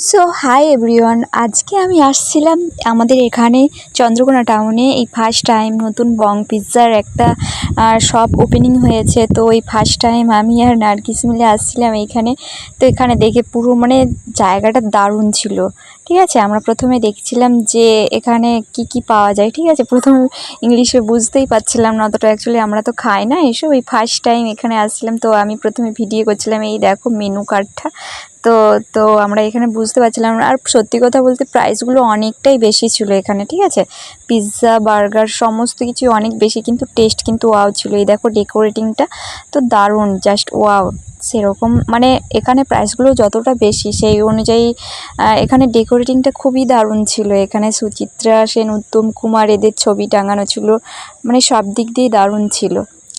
So hi everyone আজকে আমি আসছিলাম আমাদের এখানে চন্দ্রকোনা টাউনে এই ফার্স্ট টাইম নতুন বং পিৎজার একটা শপ ওপেনিং হয়েছে। তো ওই ফার্স্ট টাইম আমি আর নার্গিস মিলে আসছিলাম এইখানে তো এখানে দেখে পুরো মানে জায়গাটা দারুণ ছিল। ঠিক আছে? আমরা প্রথমে দেখছিলাম যে এখানে কি কি পাওয়া যায়। ঠিক আছে? প্রথম ইংলিশে বুঝতেই পারছিলাম না, অতটা অ্যাকচুয়ালি আমরা তো খাই না এসব। ওই ফার্স্ট টাইম এখানে আসছিলাম। তো আমি প্রথমে ভিডিও করছিলাম, এই দেখো মেনু কার্ডটা তো তো আমরা এখানে বুঝতে পারছিলাম আর সত্যি কথা বলতে প্রাইসগুলো অনেকটাই বেশি ছিল এখানে। ঠিক আছে? পিৎজা বার্গার সমস্ত কিছু অনেক বেশি, কিন্তু টেস্ট কিন্তু ওয়াও ছিল। এই দেখো ডেকোরেটিংটা তো দারুণ জাস্ট ওয়াও সেরকম। মানে এখানে প্রাইসগুলো যতটা বেশি, সেই অনুযায়ী এখানে ডেকোরেটিংটা খুবই দারুণ ছিল। এখানে সুচিত্রা সেন, উত্তম কুমার এদের ছবি টাঙানো ছিল। মানে সব দিক দিয়েই দারুণ ছিল।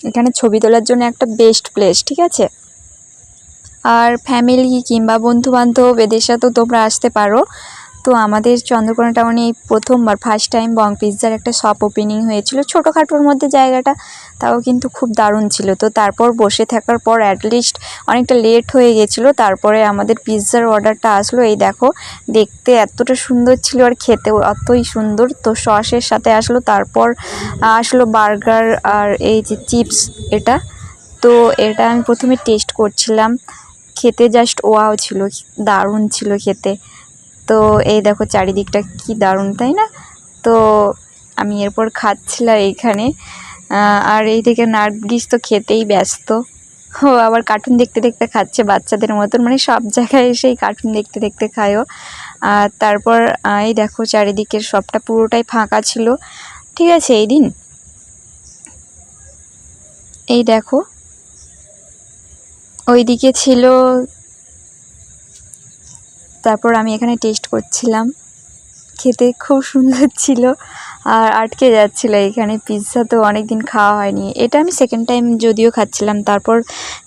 এখানে ছবি তোলার জন্য একটা বেস্ট প্লেস ঠিক আছে? আর ফ্যামিলি কিংবা বন্ধুবান্ধব, এদের সাথেও তোমরা আসতে পারো। তো আমাদের চন্দ্রকোনা টাউনে এই প্রথমবার ফার্স্ট টাইম বং পিৎজার একটা শপ ওপেনিং হয়েছিল। ছোটোখাটোর মধ্যে জায়গাটা, তাও কিন্তু খুব দারুণ ছিল। তো তারপর বসে থাকার পর অ্যাটলিস্ট অনেকটা লেট হয়ে গেছিল। তারপরে আমাদের পিৎজার অর্ডারটা আসলো। এই দেখো, দেখতে এতটা সুন্দর ছিল আর খেতেও অতই সুন্দর। তো সসের সাথে আসলো, তারপর আসলো বার্গার আর এই যে চিপস এটা। তো এটা আমি প্রথমে টেস্ট করছিলাম। খেতে জাস্ট ওয়াও ছিল, দারুণ ছিল খেতে। তো এই দেখো চারিদিকটা কি দারুণ, তাই না? তো আমি এরপর খাচ্ছিলাম এইখানে। আর এই থেকে নার্গিস তো খেতেই ব্যস্ত। ও আবার কার্টুন দেখতে দেখতে খাচ্ছে বাচ্চাদের মতন মানে সব জায়গায় এসেই কার্টুন দেখতে দেখতে খায়ও। আর তারপর এই দেখো চারিদিকের সবটা পুরোটাই ফাঁকা ছিল। ঠিক আছে, এই দিন। এই দেখো। ওইদিকে ছিল তারপর আমি এখানে টেস্ট করছিলাম। খেতে খুব সুন্দর ছিল আর আটকে যাচ্ছিল এখানে। পিৎজা তো অনেক দিন খাওয়া হয়নি। এটা আমি সেকেন্ড টাইম যদিও খাচ্ছিলাম। তারপর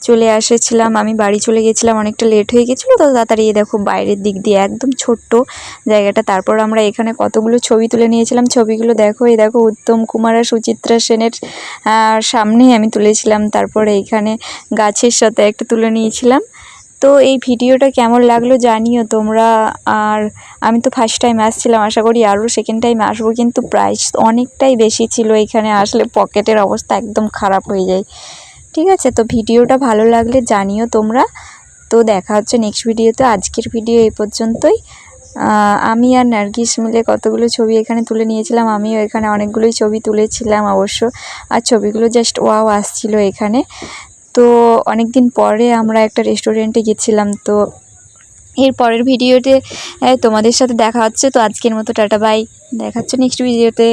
চলে এসেছিলাম। আমি বাড়ি চলে গেছিলাম। অনেকটা লেট হয়ে গেছিল। তো তাড়াতাড়ি দেখো বাইরের দিক দিয়ে একদম ছোট্ট জায়গাটা। তারপর আমরা এখানে কতগুলো ছবি তুলে নিয়েছিলাম। ছবিগুলো দেখো, এই দেখো উত্তম কুমার আর সুচিত্রা সেনের সামনেই আমি তুলেছিলাম। তারপরে এখানে গাছের সাথে একটা তুলে নিয়েছিলাম। তো এই ভিডিওটা কেমন লাগল জানিও তোমরা। আর আমি তো ফার্স্ট টাইম আসছিলাম, আশা করি আরও সেকেন্ড টাইম আসব, কিন্তু প্রাইস অনেকটাই বেশি ছিল এখানে আসলে পকেটের অবস্থা একদম খারাপ হয়ে যায়। ঠিক আছে, তো ভিডিওটা ভালো লাগলে জানিও তোমরা। তো দেখা হচ্ছে নেক্সট ভিডিওতে, আজকের ভিডিও এই পর্যন্তই। আমি আর নার্গিস মিলে কতগুলো ছবি এখানে তুলে নিয়েছিলাম, আমিও এখানে অনেকগুলোই ছবি তুলেছিলাম অবশ্য। আর ছবিগুলো জাস্ট ওয়াও আসছিল এখানে। তো অনেক দিন পরে আমরা একটা রেস্টুরেন্টে গেছিলাম, তো এর পরের ভিডিওতে তোমাদের সাথে দেখা হচ্ছে, তো আজকের মতো টাটা বাই দেখাচ্ছে নেক্সট ভিডিওতে